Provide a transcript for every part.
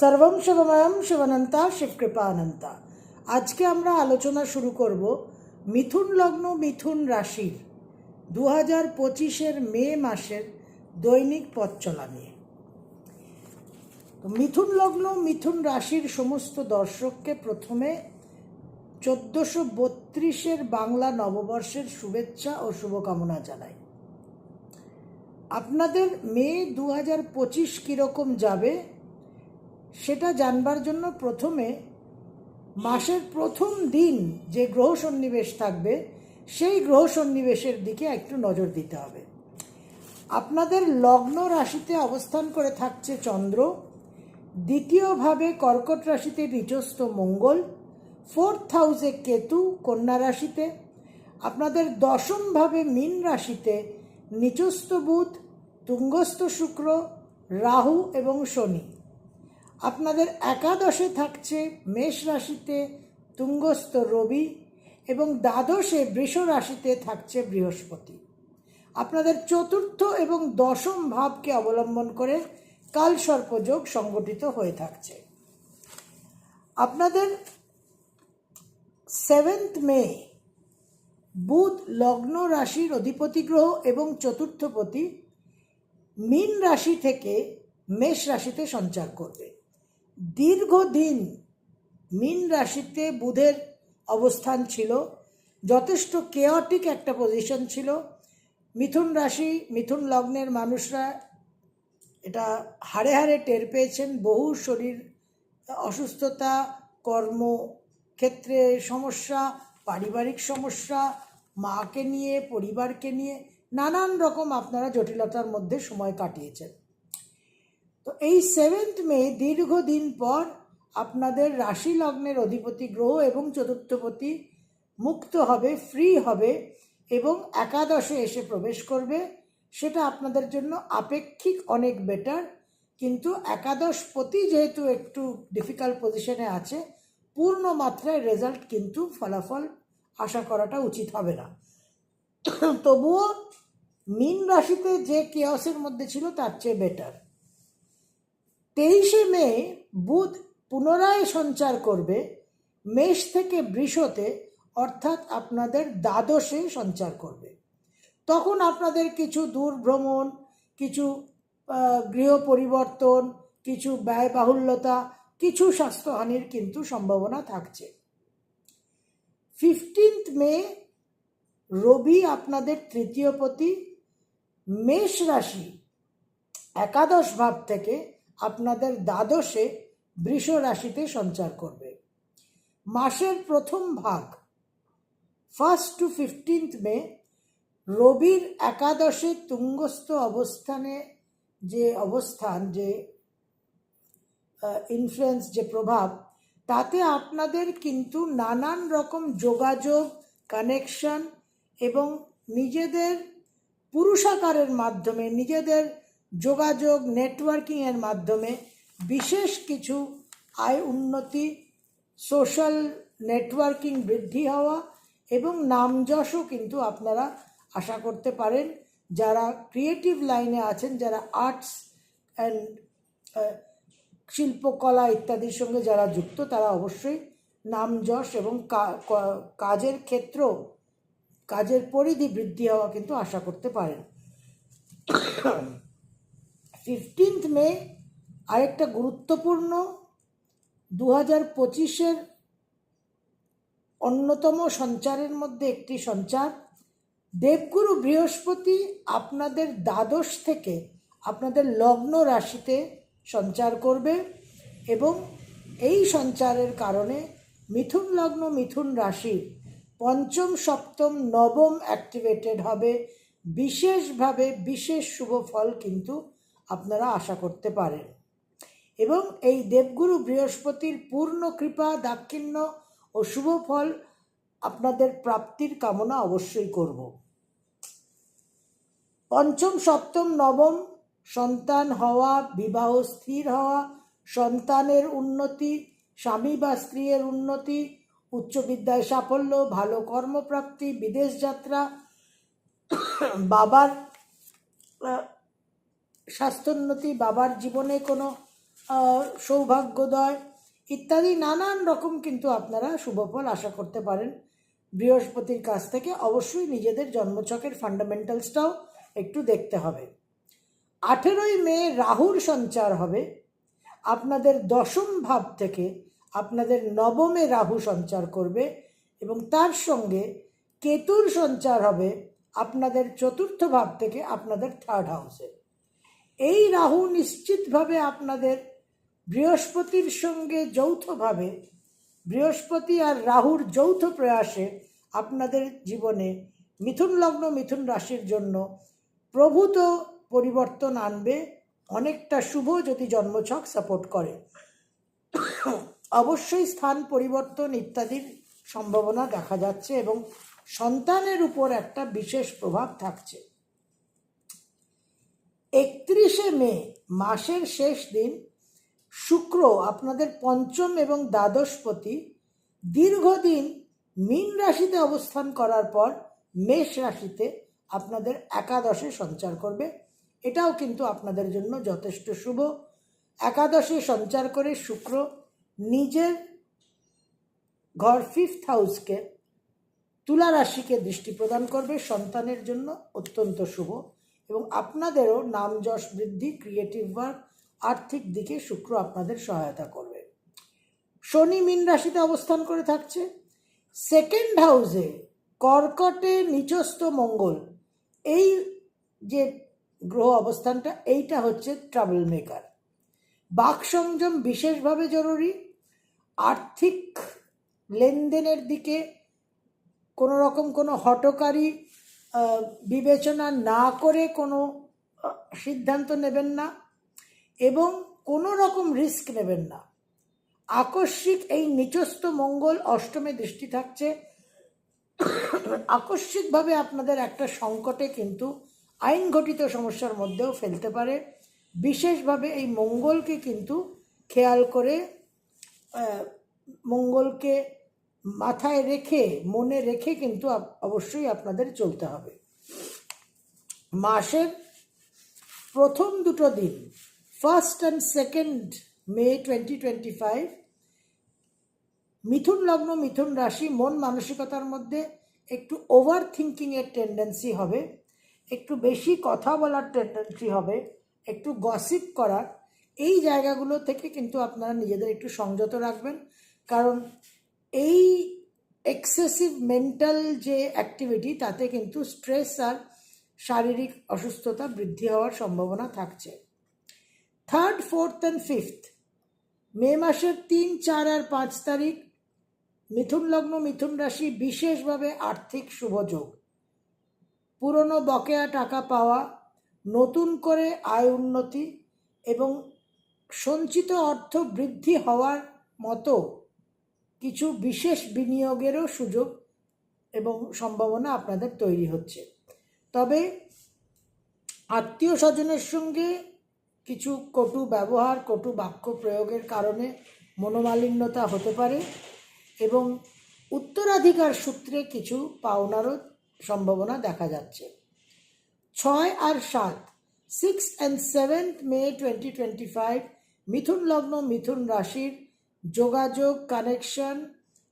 সর্বম শিবময়ম শিবনন্তা শিবকৃপানন্তা। আজকে আমরা আলোচনা শুরু করব মিথুন লগ্ন, মিথুন রাশির। দু হাজার পঁচিশের মে মাসের দৈনিক পথ চলা নিয়ে। মিথুন লগ্ন, মিথুন রাশির সমস্ত দর্শককে প্রথমে চোদ্দোশো বত্রিশের বাংলা নববর্ষের শুভেচ্ছা ও শুভকামনা জানাই। আপনাদের মে দু হাজার পঁচিশ কীরকম যাবে? সেটা জানবার জন্য প্রথমে মাসের প্রথম দিন যে গ্রহ সন্নিবেশ থাকবে, সেই গ্রহ সন্নিবেশের দিকে একটু নজর দিতে হবে। আপনাদের লগ্ন রাশিতে অবস্থান করে থাকছে চন্দ্র, দ্বিতীয়ভাবে কর্কট রাশিতে নিচস্থ মঙ্গল, ফোর্থ হাউসে কেতু, কন্যা রাশিতে, আপনাদের দশমভাবে মীন রাশিতে নিচস্থ বুধ, তুঙ্গস্থ শুক্র, রাহু এবং শনি। আপনাদের একাদশে থাকছে মেষ রাশিতে তুঙ্গস্থ রবি এবং দ্বাদশে বৃষ রাশিতে থাকছে বৃহস্পতি। আপনাদের চতুর্থ এবং দশম ভাবকে অবলম্বন করে কাল সর্পযোগ সংগঠিত হয়ে থাকছে। আপনাদের সেভেন্থ মে বুধ লগ্ন রাশির অধিপতি গ্রহ এবং চতুর্থপতি মীন রাশি থেকে মেষ রাশিতে সঞ্চার করবে। দীর্ঘদিন মিন রাশিতে বুধের অবস্থান ছিল, যথেষ্ট কেয়টিক একটা পজিশন ছিল। মিথুন রাশি, মিথুন লগ্নের মানুষরা এটা হাড়ে হাড়ে টের পেয়েছেন। বহু শরীর অসুস্থতা কর্ম ক্ষেত্রে সমস্যা, পারিবারিক সমস্যা, মাকে নিয়ে, পরিবারকে নিয়ে নানান রকম আপনারা জটিলতার মধ্যে সময় কাটিয়েছেন। তো এই সেভেন্থ মে, দীর্ঘদিন পর আপনাদের রাশি লগ্নের অধিপতি গ্রহ এবং চতুর্থপতি মুক্ত হবে ফ্রি হবে এবং একাদশে এসে প্রবেশ করবে। সেটা আপনাদের জন্য আপেক্ষিক অনেক বেটার কিন্তু একাদশ একাদশপতি যেহেতু একটু ডিফিকাল্ট পজিশনে আছে, পূর্ণ মাত্রায় রেজাল্ট কিন্তু ফলাফল আশা করাটা উচিত হবে না। তবুও মীন রাশিতে যে কেয়সের মধ্যে ছিল, তার চেয়ে বেটার তেইশে মে বুধ পুনরায় সঞ্চার করবে। মেষ থেকে বৃষতে অর্থাৎ আপনাদের দ্বাদশে সঞ্চার করবে। তখন আপনাদের কিছু দূর ভ্রমণ কিছু গৃহ পরিবর্তন, কিছু ব্যয়বাহুল্যতা কিছু স্বাস্থ্যহানির কিন্তু সম্ভাবনা থাকছে। ফিফটিন্থ মে রবি আপনাদের তৃতীয়পতি মেষ রাশি একাদশ ভাব থেকে আপনাদের দ্বাদশে বৃষ রাশিতে সঞ্চার করবে। মাসের প্রথম ভাগ ফার্স্ট টু ফিফটিন্থ মে, রবির একাদশে তুঙ্গস্থ অবস্থানে যে অবস্থান, যে ইনফ্লুয়েন্স যে প্রভাব, তাতে আপনাদের কিন্তু নানান রকম যোগাযোগ কানেকশন এবং নিজেদের পুরুষাকারের মাধ্যমে, নিজেদের যোগাযোগ নেটওয়ার্কিংয়ের মাধ্যমে বিশেষ কিছু আয় উন্নতি সোশ্যাল নেটওয়ার্কিং বৃদ্ধি হওয়া এবং নামযশও কিন্তু আপনারা আশা করতে পারেন। যারা ক্রিয়েটিভ লাইনে আছেন, যারা আর্টস অ্যান্ড শিল্পকলা ইত্যাদির সঙ্গে যারা যুক্ত, তারা অবশ্যই নামযশ এবং কাজের ক্ষেত্র কাজের পরিধি বৃদ্ধি হওয়া কিন্তু আশা করতে পারেন। ফিফটিন্থ মে আরেকটা গুরুত্বপূর্ণ দু হাজার পঁচিশের অন্যতম সঞ্চারের মধ্যে একটি সঞ্চার। দেবগুরু বৃহস্পতি আপনাদের দ্বাদশ থেকে আপনাদের লগ্ন রাশিতে সঞ্চার করবে এবং এই সঞ্চারের কারণে মিথুন লগ্ন, মিথুন রাশি পঞ্চম, সপ্তম, নবম অ্যাক্টিভেটেড হবে। বিশেষভাবে বিশেষ শুভ ফল কিন্তু আপনারা আশা করতে পারেন। এবং এই দেবগুরু বৃহস্পতির পূর্ণ কৃপা, দাক্ষিণ্য ও শুভ ফল আপনাদের প্রাপ্তির কামনা অবশ্যই করব। পঞ্চম, সপ্তম, নবম, সন্তান হওয়া, বিবাহ স্থির হওয়া, সন্তানের উন্নতি, স্বামী বা স্ত্রীর উন্নতি উচ্চ বিদ্যায় সাফল্য, ভালো কর্মপ্রাপ্তি, বিদেশ যাত্রা, বাবার স্বাস্থ্যোন্নতি, বাবার জীবনে কোনো সৌভাগ্যোদয় ইত্যাদি নানান রকম কিন্তু আপনারা শুভফল আশা করতে পারেন। বৃহস্পতির কাছ থেকে অবশ্যই নিজেদের জন্মছকের ফান্ডামেন্টালসটাও একটু দেখতে হবে। আঠেরোই মে রাহুর সঞ্চার হবে। আপনাদের দশম ভাব থেকে আপনাদের নবমে রাহু সঞ্চার করবে এবং তার সঙ্গে কেতুর সঞ্চার হবে আপনাদের চতুর্থ ভাব থেকে আপনাদের থার্ড হাউসে এই রাহু নিশ্চিতভাবে আপনাদের বৃহস্পতির সঙ্গে যৌথভাবে, বৃহস্পতি আর রাহুর যৌথ প্রয়াসে আপনাদের জীবনে মিথুন লগ্ন, মিথুন রাশির জন্য প্রভূত পরিবর্তন আনবে। অনেকটা শুভ যদি জন্মছক সাপোর্ট করে। অবশ্যই স্থান পরিবর্তন ইত্যাদির সম্ভাবনা দেখা যাচ্ছে এবং সন্তানের উপর একটা বিশেষ প্রভাব থাকছে। একত্রিশে মে মাসের শেষ দিন, শুক্র আপনাদের পঞ্চম এবং দ্বাদশপতি দীর্ঘদিন মীন রাশিতে অবস্থান করার পর মেষ রাশিতে আপনাদের একাদশে সঞ্চার করবে। এটাও কিন্তু আপনাদের জন্য যথেষ্ট শুভ। একাদশে সঞ্চার করে শুক্র নিজের ঘর ফিফথ হাউসকে তুলা রাশিকে দৃষ্টি প্রদান করবে। সন্তানের জন্য অত্যন্ত শুভ। এবং আপনাদেরও নাম যশ বৃদ্ধি ক্রিয়েটিভ ওয়ার্ক আর্থিক দিকে শুক্র আপনাদের সহায়তা করবে। শনি মীন রাশিতে অবস্থান করে থাকছে। সেকেন্ড হাউসে কর্কটে নিচস্থ মঙ্গল। এই যে গ্রহ অবস্থানটা, এইটা হচ্ছে ট্রাভেল মেকার বাক সংযম বিশেষভাবে জরুরি। আর্থিক লেনদেনের দিকে কোনো রকম কোনো হটকারী বিবেচনা না করে কোনো সিদ্ধান্ত নেবেন না এবং কোনো রকম রিস্ক নেবেন না। আকস্মিক এই নিচস্থ মঙ্গল অষ্টমে দৃষ্টি থাকছে। আকস্মিকভাবে আপনাদের একটা সংকটে কিন্তু আইন ঘটিত সমস্যার মধ্যেও ফেলতে পারে। বিশেষভাবে এই মঙ্গলকে কিন্তু খেয়াল করে মঙ্গলকে মাথায় রেখে, মনে রেখে কিন্তু অবশ্যই আপনাদের চলতে হবে। মাসের প্রথম দুটো দিন first and second May twenty twenty five মিথুন লগ্ন, মিথুন রাশি, মন মানসিকতার মধ্যে একটু ওভার থিঙ্কিংয়ের টেন্ডেন্সি হবে, একটু বেশি কথা বলার টেন্ডেন্সি হবে, একটু গসিপ করার, এই জায়গাগুলো থেকে কিন্তু আপনারা নিজেদের একটু সংযত রাখবেন। কারণ এই এক্সেসিভ মেন্টাল যে অ্যাক্টিভিটি তাতে কিন্তু স্ট্রেস আর শারীরিক অসুস্থতা বৃদ্ধি হওয়ার সম্ভাবনা থাকছে। Third fourth and fifth May মাসের তিন, চার আর পাঁচ তারিখ, মিথুন লগ্ন, মিথুন রাশি বিশেষভাবে আর্থিক শুভযোগ পুরনো বকেয়া টাকা পাওয়া, নতুন করে আয় উন্নতি এবং সঞ্চিত অর্থ বৃদ্ধি হওয়ার মতো কিছু বিশেষ বিনিয়োগেরও সুযোগ এবং সম্ভাবনা আপনাদের তৈরি হচ্ছে। তবে আত্মীয় স্বজনের সঙ্গে কিছু কটু ব্যবহার, কটু বাক্য প্রয়োগের কারণে মনোমালিন্যতা হতে পারে এবং উত্তরাধিকার সূত্রে কিছু পাওনারও সম্ভাবনা দেখা যাচ্ছে। ছয় আর সাত six and seventh May twenty twenty five মিথুন লগ্ন, মিথুন রাশির যোগাযোগ কানেকশন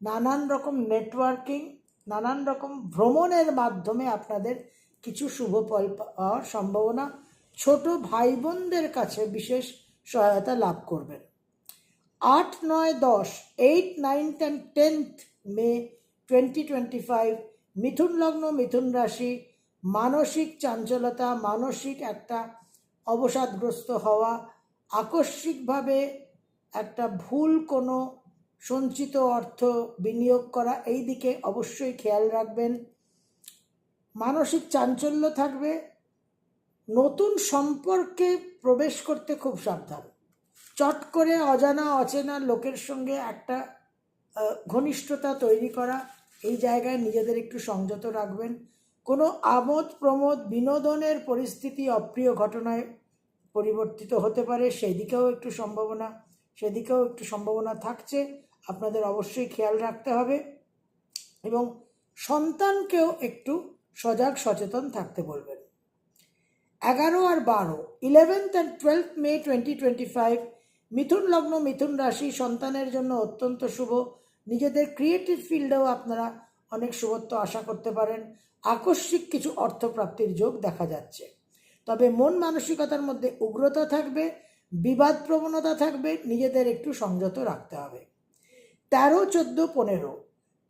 নানান রকম নেটওয়ার্কিং নানান রকম ভ্রমণের মাধ্যমে আপনাদের কিছু শুভ ফল পাওয়ার সম্ভাবনা ছোট ভাই বোনদের কাছে বিশেষ সহায়তা লাভ করবেন আট, নয়, দশ eight ninth and tenth May twenty twenty five মিথুন লগ্ন, মিথুন রাশি, মানসিক চাঞ্চলতা, মানসিক একটা অবসাদগ্রস্ত হওয়া, আকস্মিকভাবে একটা ভুল কোনো সঞ্চিত অর্থ বিনিয়োগ করা, এই দিকে অবশ্যই খেয়াল রাখবেন। মানসিক চাঞ্চল্য থাকবে। নতুন সম্পর্কে প্রবেশ করতে খুব সাবধান। চট করে অজানা, অচেনা লোকের সঙ্গে একটা ঘনিষ্ঠতা তৈরি করা, এই জায়গায় নিজেদের একটু সংযত রাখবেন। কোনো আমোদ, প্রমোদ, বিনোদনের পরিস্থিতি অপ্রিয় ঘটনায় পরিবর্তিত হতে পারে, সেই দিকেও একটু সম্ভাবনা। সেদিকেও একটু সম্ভাবনা থাকছে। আপনাদের অবশ্যই খেয়াল রাখতে হবে এবং সন্তানকেও একটু সজাগ, সচেতন থাকতে বলবেন। এগারো আর বারো eleventh and twelve May twenty twenty five মিথুন লগ্ন, মিথুন রাশি, সন্তানের জন্য অত্যন্ত শুভ। নিজেদের ক্রিয়েটিভ ফিল্ডেও আপনারা অনেক শুভত্ব আশা করতে পারেন। আকস্মিক কিছু অর্থপ্রাপ্তির যোগ দেখা যাচ্ছে। তবে মন মানসিকতার মধ্যে উগ্রতা থাকবে। বিবাদ প্রবণতা থাকবে, নিজেদের একটু সংযত রাখতে হবে। তেরো, চোদ্দ, পনেরো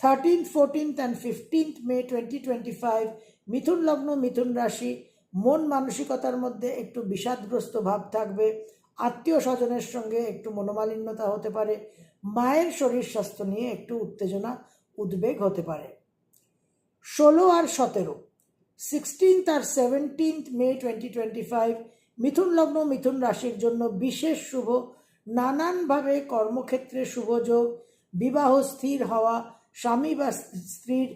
thirteen fourteenth and fifteenth May twenty twenty five মিথুন লগ্ন, মিথুন রাশি, মন মানসিকতার মধ্যে একটু বিষাদগ্রস্ত ভাব থাকবে, আত্মীয় স্বজনের সঙ্গে একটু মনোমালিন্যতা হতে পারে, মায়ের শরীর স্বাস্থ্য নিয়ে একটু উত্তেজনা, উদ্বেগ হতে পারে। ষোলো আর সতেরো সিক্সটিন্থ আর seventeenth May twenty twenty five মিথুন লগ্ন, মিথুন রাশির জন্য বিশেষ শুভ, নানানভাবে কর্মক্ষেত্রে শুভযোগ বিবাহ স্থির হওয়া, স্বামী বা স্ত্রীর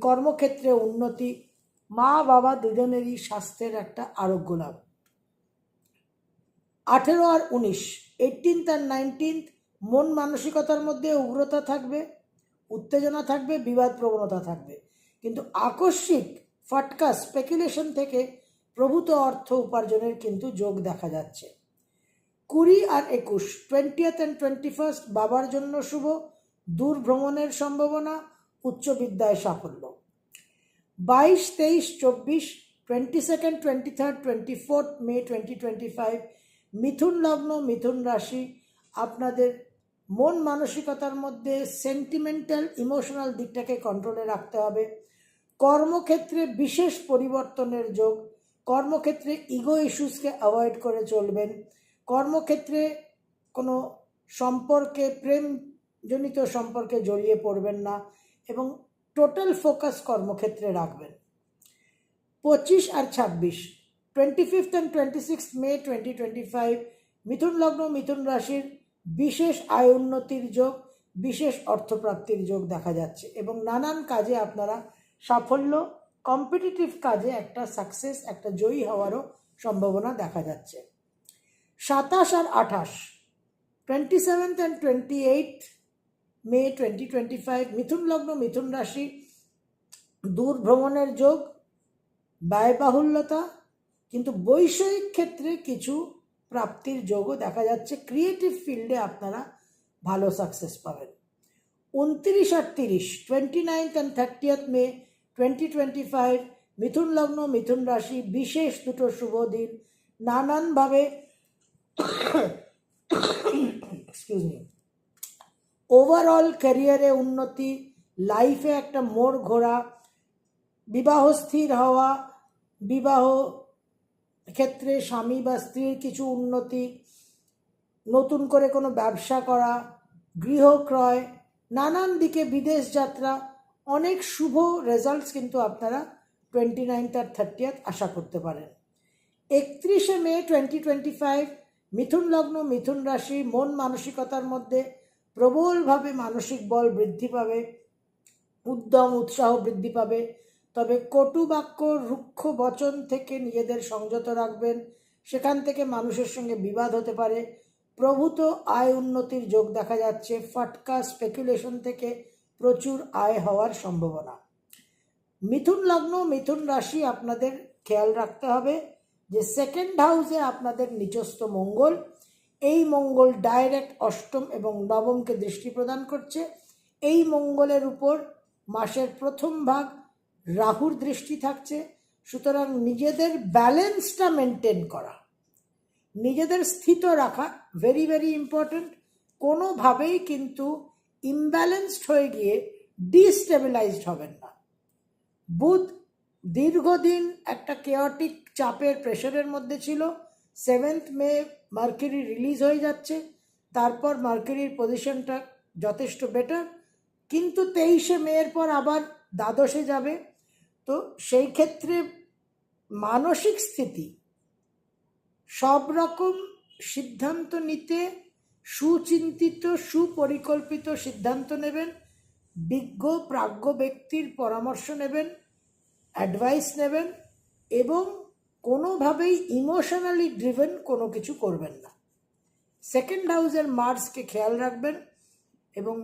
কর্মক্ষেত্রে উন্নতি, মা বাবা দুজনেরই স্বাস্থ্যের একটা আরোগ্য লাভ। আঠেরো আর উনিশ এইটিনথ আর নাইনটিন্থ মন মানসিকতার মধ্যে উগ্রতা থাকবে, উত্তেজনা থাকবে, বিবাদ প্রবণতা থাকবে। কিন্তু আকস্মিক ফাটকা স্পেকুলেশন থেকে প্রভূত অর্থ উপার্জনের কিন্তু যোগ দেখা যাচ্ছে। কুড়ি আর একুশ টোয়েন্টিয়েথ অ্যান্ড টোয়েন্টি ফার্স্ট বাবার জন্য শুভ, দূর ভ্রমণের সম্ভাবনা, উচ্চ বিদ্যায় সাফল্য। বাইশ, তেইশ, চব্বিশ twenty second twenty third twenty fourth May twenty twenty five মিথুন লগ্ন, মিথুন রাশি, আপনাদের মন মানসিকতার মধ্যে সেন্টিমেন্টাল ইমোশনাল দিকটাকে কন্ট্রোলে রাখতে হবে। কর্মক্ষেত্রে বিশেষ পরিবর্তনের যোগ কর্মক্ষেত্রে ইগো ইস্যুসকে অ্যাভয়েড করে চলবেন। কর্মক্ষেত্রে কোনো সম্পর্কে, প্রেমজনিত সম্পর্কে জড়িয়ে পড়বেন না এবং টোটাল ফোকাস কর্মক্ষেত্রে রাখবেন। পঁচিশ আর ছাব্বিশ twenty fifth and twenty six May twenty twenty five মিথুন লগ্ন, মিথুন রাশির বিশেষ আয় উন্নতির যোগ, বিশেষ অর্থপ্রাপ্তির যোগ দেখা যাচ্ছে এবং নানান কাজে আপনারা সাফল্য কম্পিটিটিভ কাজে একটা সাকসেস একটা জয়ী হওয়ারও সম্ভাবনা দেখা যাচ্ছে। সাতাশ আর আঠাশ twenty seventh and twenty eight May twenty twenty five মিথুন লগ্ন, মিথুন রাশি দূর ভ্রমণের যোগ, ব্যয়বাহুল্যতা, কিন্তু বৈষয়িক ক্ষেত্রে কিছু প্রাপ্তির যোগও দেখা যাচ্ছে। ক্রিয়েটিভ ফিল্ডে আপনারা ভালো সাকসেস পাবেন। উনত্রিশ আর তিরিশ twenty ninth and thirtieth May twenty twenty five মিথুন লগ্ন, মিথুন রাশি, বিশেষ দুটো শুভ দিন। নানানভাবে ওভারঅল ক্যারিয়ারে উন্নতি লাইফে একটা মোড় ঘোরা, বিবাহ স্থির হওয়া, বিবাহ ক্ষেত্রে স্বামী বা স্ত্রীর কিছু উন্নতি, নতুন করে কোনো ব্যবসা করা, গৃহ ক্রয়, নানান দিকে বিদেশ যাত্রা অনেক শুভ রেজাল্টস কিন্তু আপনারা টোয়েন্টি নাইনথ আর থার্টিয়াথ আশা করতে পারেন। একত্রিশে মে টোয়েন্টি টোয়েন্টি ফাইভ মিথুন লগ্ন, মিথুন রাশি, মন মানসিকতার মধ্যে প্রবলভাবে মানসিক বল বৃদ্ধি পাবে, উদ্যম, উৎসাহ বৃদ্ধি পাবে। তবে কটু বাক্য, রুক্ষ বচন থেকে নিজেদের সংযত রাখবেন। সেখান থেকে মানুষের সঙ্গে বিবাদ হতে পারে। প্রভূত আয় উন্নতির যোগ দেখা যাচ্ছে। ফাটকা স্পেকুলেশন থেকে প্রচুর আয় হওয়ার সম্ভাবনা। মিথুন লগ্ন, মিথুন রাশি আপনাদের খেয়াল রাখতে হবে যে সেকেন্ড হাউসে আপনাদের নিচস্থ মঙ্গল। এই মঙ্গল ডাইরেক্ট অষ্টম এবং নবমকে দৃষ্টি প্রদান করছে। এই মঙ্গলের উপর মাসের প্রথম ভাগ রাহুর দৃষ্টি থাকছে। সুতরাং নিজেদের ব্যালেন্সটা মেনটেন করা। নিজেদের স্থিত রাখা ভেরি ভেরি ইম্পর্ট্যান্ট কোনোভাবেই কিন্তু ইমব্যালেন্সড হয়ে গিয়ে ডিস্টেবিলাইজড হবেন না। বুধ দীর্ঘদিন একটা কেয়াটিক চাপের প্রেশারের মধ্যে ছিল। সেভেন্থ মে মার্কেরি রিলিজ হয়ে যাচ্ছে। তারপর মার্কেরির পজিশনটা যথেষ্ট বেটার কিন্তু তেইশে মেয়ের পর আবার দ্বাদশে যাবে। তো সেই ক্ষেত্রে মানসিক স্থিতি সব রকম সিদ্ধান্ত নিতে সুচিন্তিত, সুপরিকল্পিত সিদ্ধান্ত নেবেন, বিজ্ঞ, প্রাজ্ঞ ব্যক্তির পরামর্শ নেবেন অ্যাডভাইস নেবেন এবং কোনোভাবেই ইমোশনালি ড্রিভেন কোনো কিছু করবেন না। সেকেন্ড হাউসের মার্সকে খেয়াল রাখবেন এবং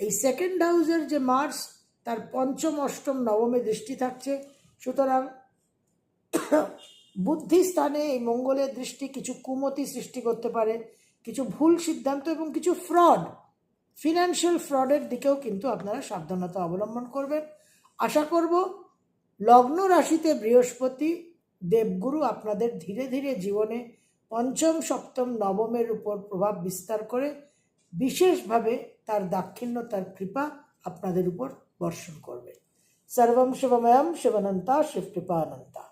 এই সেকেন্ড হাউসের যে মার্স তার পঞ্চম, অষ্টম, নবমে দৃষ্টি থাকছে। সুতরাং বুদ্ধি স্থানে এই মঙ্গলের দৃষ্টি কিছু কুমতি সৃষ্টি করতে পারে। কিছু ভুল সিদ্ধান্ত এবং কিছু ফ্রড ফিনান্সিয়াল ফ্রডের দিকেও কিন্তু আপনারা সাবধানতা অবলম্বন করবেন। আশা করব, লগ্ন রাশিতে বৃহস্পতি দেবগুরু আপনাদের ধীরে ধীরে জীবনে পঞ্চম, সপ্তম, নবমের উপর প্রভাব বিস্তার করে, বিশেষভাবে তার দাক্ষিণ্য তার কৃপা আপনাদের উপর বর্ষণ করবে। সর্বম শিবময়ম শিবানন্তা শিব কৃপানন্তা